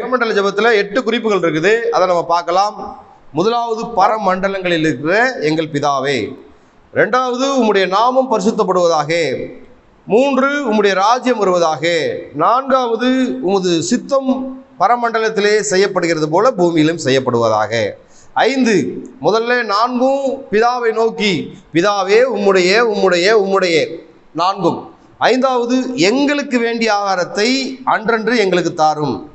பரமண்டல ஜபத்தில் எட்டு குறிப்புகள் இருக்குது. அதை நம்ம பார்க்கலாம். முதலாவது பரமண்டலங்களில் இருக்கிற எங்கள் பிதாவே. ரெண்டாவது உம்முடைய நாமம் பரிசுத்தப்படுவதாக. மூன்று உம்முடைய ராஜ்யம் வருவதாக. நான்காவது உமது சித்தம் பரமண்டலத்திலே செய்யப்படுகிறது போல பூமியிலும் செய்யப்படுவதாக. ஐந்து முதல்ல நான்கும் பிதாவை நோக்கி பிதாவே உம்முடைய உம்முடைய உம்முடைய நான்கும். ஐந்தாவது எங்களுக்கு வேண்டிய ஆகாரத்தை அன்றன்று எங்களுக்கு தாரும்.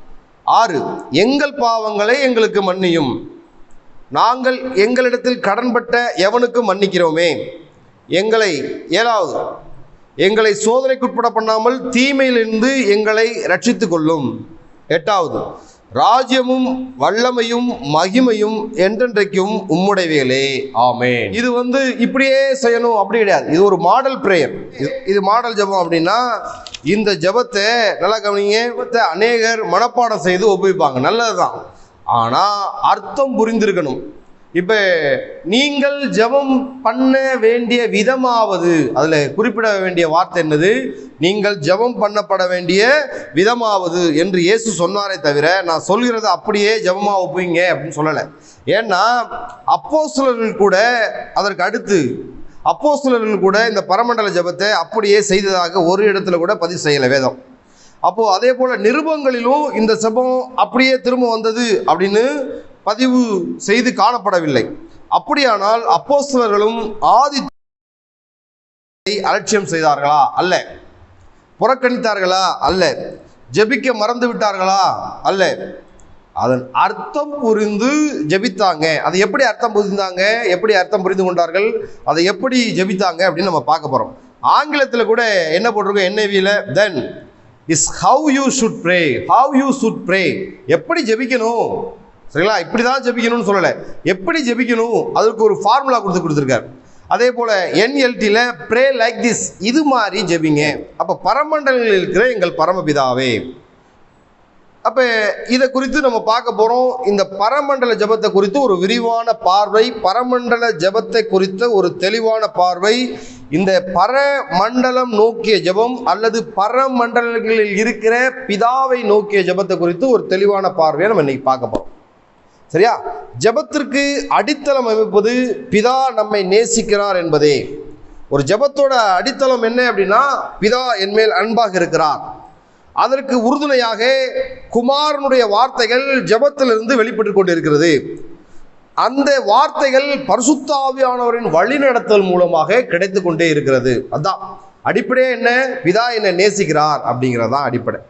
ஆறு எங்கள் பாவங்களை எங்களுக்கு மன்னியும். நாங்கள் எங்களிடத்தில் கடன்பட்ட எவனுக்கு மன்னிக்கிறோமே? எங்களை ஏழாவது எங்களை சோதனைக்குட்பட பண்ணாமல் தீமையிலிருந்து எங்களை ரட்சித்து கொள்ளும் எட்டாவது ராஜ்யமும் வல்லமையும் மகிமையும் என்றென்றைக்கும் உம்முடையவைகளே. ஆமே இது வந்து இப்படியே செய்யணும் அப்படி கிடையாது. இது ஒரு மாடல் பிரேயர் இது மாடல் ஜபம் அப்படின்னா இந்த ஜெபத்தை நல்லா கவனிங்க. ஜபத்தை அநேகர் மனப்பாடம் செய்து ஒப்புவிப்பாங்க. நல்லதுதான். ஆனால் அர்த்தம் புரிந்திருக்கணும். இப்போ நீங்கள் ஜெபம் பண்ண வேண்டிய விதமாவது அதில் குறிப்பிட வேண்டிய வார்த்தை என்னது? நீங்கள் ஜெபம் பண்ணப்பட வேண்டிய விதமாவது என்று இயேசு சொன்னாரே தவிர நான் சொல்கிறத அப்படியே ஜெபமாக ஒப்புவீங்க அப்படின்னு சொல்லலை. ஏன்னா அப்போஸ்தலர்கள் கூட அதற்கு அடுத்து அப்போஸ்தலர்கள் கூட இந்த பரமண்டல ஜெபத்தை அப்படியே செய்ததாக ஒரு இடத்துல கூட பதிவு செய்யலை வேதம். அப்போது அதே போல் நிருபங்களிலும் இந்த ஜபம் அப்படியே திரும்ப வந்தது அப்படின்னு பதிவு செய்து காணப்படவில்லை. அப்படியானால் அப்போஸ்தலர்களும் ஆதி அலட்சியம் செய்தார்களா? அல்ல. புறக்கணித்தார்களா? அல்ல. ஜெபிக்க மறந்து விட்டார்களா அல்ல. அதன் அர்த்தம் புரிந்து ஜெபித்தாங்க. அதை எப்படி அர்த்தம் புரிந்தாங்க? எப்படி அர்த்தம் புரிந்து கொண்டார்கள்? அதை எப்படி ஜெபித்தாங்க அப்படின்னு நம்ம பார்க்க போகிறோம் ஆங்கிலத்தில் கூட என்ன போட்டிருக்கோம்? என்ஐவியில் then is how you should pray how you should pray எப்படி ஜெபிக்கணும்? சரிங்களா? இப்படி தான் ஜெபிக்கணும்னு சொல்லலை. எப்படி ஜெபிக்கணும்? அதற்கு ஒரு ஃபார்முலா கொடுத்து கொடுத்துருக்காரு. அதே போல் என்எல்டியில் ப்ரே லைக் திஸ் இது மாதிரி ஜெபிங்க. அப்போ பரமண்டலங்களில் இருக்கிற எங்கள் பரமபிதாவே. அப்போ இதை குறித்து நம்ம பார்க்க போகிறோம் இந்த பரமண்டல ஜபத்தை குறித்து ஒரு விரிவான பார்வை பரமண்டல ஜபத்தை குறித்த ஒரு தெளிவான பார்வை. இந்த பரமண்டலம் நோக்கிய ஜெபம் அல்லது பரமண்டலங்களில் இருக்கிற பிதாவை நோக்கிய ஜெபத்தை குறித்து ஒரு தெளிவான பார்வையை நம்ம இன்னைக்கு பார்க்க போகிறோம் சரியா? ஜெபத்திற்கு அடித்தளம் அமைப்பது பிதா நம்மை நேசிக்கிறார் என்பதே. ஒரு ஜபத்தோட அடித்தளம் என்ன அப்படின்னா பிதா என்மேல் அன்பாக இருக்கிறார். அதற்கு உறுதுணையாக குமாரனுடைய வார்த்தைகள் ஜபத்திலிருந்து வெளிப்பட்டு கொண்டிருக்கிறது. அந்த வார்த்தைகள் பரிசுத்தாவியானவரின் வழிநடத்தல் மூலமாக கிடைத்து கொண்டே இருக்கிறது. அதான். அடிப்படையே என்ன? பிதா என்னை நேசிக்கிறார் அப்படிங்கிறது தான் அடிப்படை.